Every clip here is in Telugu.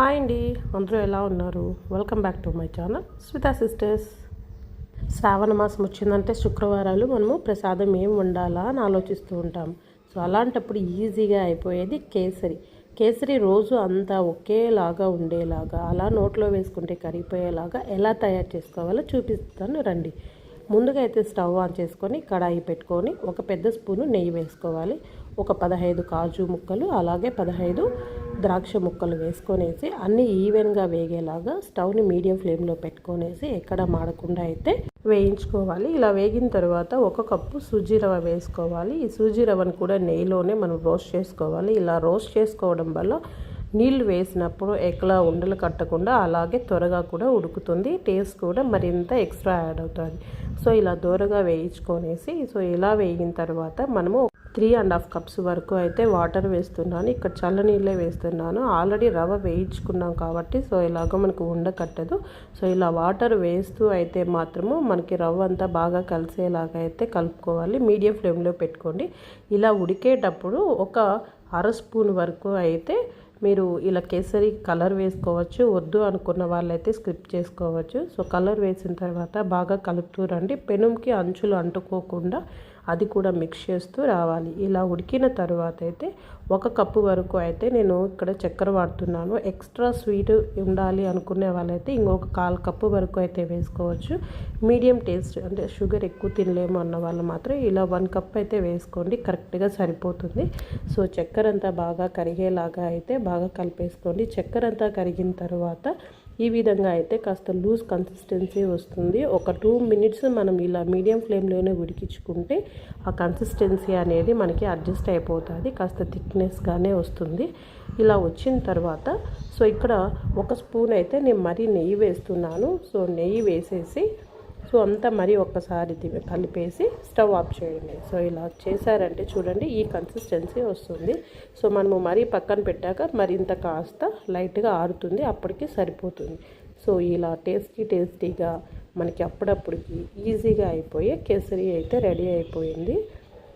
హాయ్ అండి అందరూ ఎలా ఉన్నారు? Welcome back to my channel Smitha sisters శ్రావణ మాసం వచ్చిందంటే శుక్రవారాలు మనము ప్రసాదం ఏం వండాలా అని ఆలోచిస్తూ ఉంటాం. సో అలాంటప్పుడు ఈజీగా అయిపోయేది కేసరి. కేసరి రోజు అంతా ఒకేలాగా ఉండేలాగా అలా నోట్లో వేసుకుంటే కరిగిపోయేలాగా ఎలా తయారు చేసుకోవాలో చూపిస్తాను రండి. ముందుగా అయితే స్టవ్ ఆన్ చేసుకొని కడాయి పెట్టుకొని ఒక పెద్ద స్పూను నెయ్యి వేసుకోవాలి. ఒక పదహైదు కాజు ముక్కలు అలాగే పదహైదు ద్రాక్ష ముక్కలు వేసుకొనేసి అన్నీ ఈవెన్గా వేగేలాగా స్టవ్ని మీడియం ఫ్లేమ్లో పెట్టుకొనేసి ఎక్కడ మాడకుండా అయితే వేయించుకోవాలి. ఇలా వేగిన తర్వాత ఒక కప్పు సూజీ రవ్వ వేసుకోవాలి. ఈ సూజీ రవ్వను కూడా నెయ్యిలోనే మనం రోస్ట్ చేసుకోవాలి. ఇలా రోస్ట్ చేసుకోవడం వల్ల నీళ్ళు వేసినప్పుడు ఎక్కలా ఉండలు కట్టకుండా అలాగే త్వరగా కూడా ఉడుకుతుంది. టేస్ట్ కూడా మరింత ఎక్స్ట్రా యాడ్ అవుతుంది. సో ఇలా దూరగా వేయించుకొనేసి సో ఇలా వేగిన తర్వాత మనము త్రీ అండ్ హాఫ్ కప్స్ వరకు అయితే వాటర్ వేస్తున్నాను. ఇక్కడ చల్లనీళ్ళే వేస్తున్నాను. ఆల్రెడీ రవ్వ వేయించుకున్నాం కాబట్టి సో ఇలాగ మనకు ఉండకట్టదు సో ఇలా వాటర్ వేస్తూ అయితే మాత్రము మనకి రవ్వ అంతా బాగా కలిసేలాగా అయితే కలుపుకోవాలి. మీడియం ఫ్లేమ్లో పెట్టుకోండి. ఇలా ఉడికేటప్పుడు ఒక అర స్పూన్ వరకు అయితే మీరు ఇలా కేసరి కలర్ వేసుకోవచ్చు. వద్దు అనుకున్న వాళ్ళైతే స్క్రిప్ చేసుకోవచ్చు. సో కలర్ వేసిన తర్వాత బాగా కలుపుతూ రండి. పెనుంకి అంచులు అంటుకోకుండా అది కూడా మిక్స్ చేస్తూ రావాలి. ఇలా ఉడికిన తర్వాత అయితే ఒక కప్పు వరకు అయితే నేను ఇక్కడ చక్కెర వాడుతున్నాను. ఎక్స్ట్రా స్వీట్ ఉండాలి అనుకునే వాళ్ళైతే ఇంకొక కాల్ కప్పు వరకు అయితే వేసుకోవచ్చు. మీడియం టేస్ట్ అంటే షుగర్ ఎక్కువ తినలేము అన్న వాళ్ళు మాత్రం ఇలా వన్ కప్ అయితే వేసుకోండి. కరెక్ట్గా సరిపోతుంది. సో చక్కెర అంతా బాగా కరిగేలాగా అయితే బాగా కలిపేసుకోండి. చక్కెర అంతా కరిగిన తర్వాత ఈ విధంగా అయితే కాస్త లూజ్ కన్సిస్టెన్సీ వస్తుంది. ఒక టూ మినిట్స్ మనం ఇలా మీడియం ఫ్లేమ్లోనే ఉడికించుకుంటే ఆ కన్సిస్టెన్సీ అనేది మనకి అడ్జస్ట్ అయిపోతుంది. కాస్త థిక్నెస్గానే వస్తుంది. ఇలా వచ్చిన తర్వాత సో ఇక్కడ ఒక స్పూన్ అయితే నేను మరీ నెయ్యి వేస్తున్నాను. సో నెయ్యి వేసేసి సో అంతా మరీ ఒక్కసారి కలిపేసి స్టవ్ ఆఫ్ చేయడమే సో ఇలా చేశారంటే చూడండి ఈ కన్సిస్టెన్సీ వస్తుంది. సో మనము మరీ పక్కన పెట్టాక మరింత కాస్త లైట్గా ఆరుతుంది. అప్పటికి సరిపోతుంది. సో ఇలా టేస్టీ టేస్టీగా మనకి అప్పుడప్పటికి ఈజీగా అయిపోయే కేసరి అయితే రెడీ అయిపోయింది.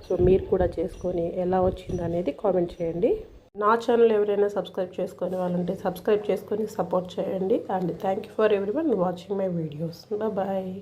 సో మీరు కూడా చేసుకొని ఎలా వచ్చింది అనేది కామెంట్ చేయండి. నా ఛానల్ ఎవరైనా సబ్స్క్రైబ్ చేసుకొని వాళ్ళంటే సబ్స్క్రైబ్ చేసుకొని సపోర్ట్ చేయండి. And thank you for everyone watching my videos. Bye.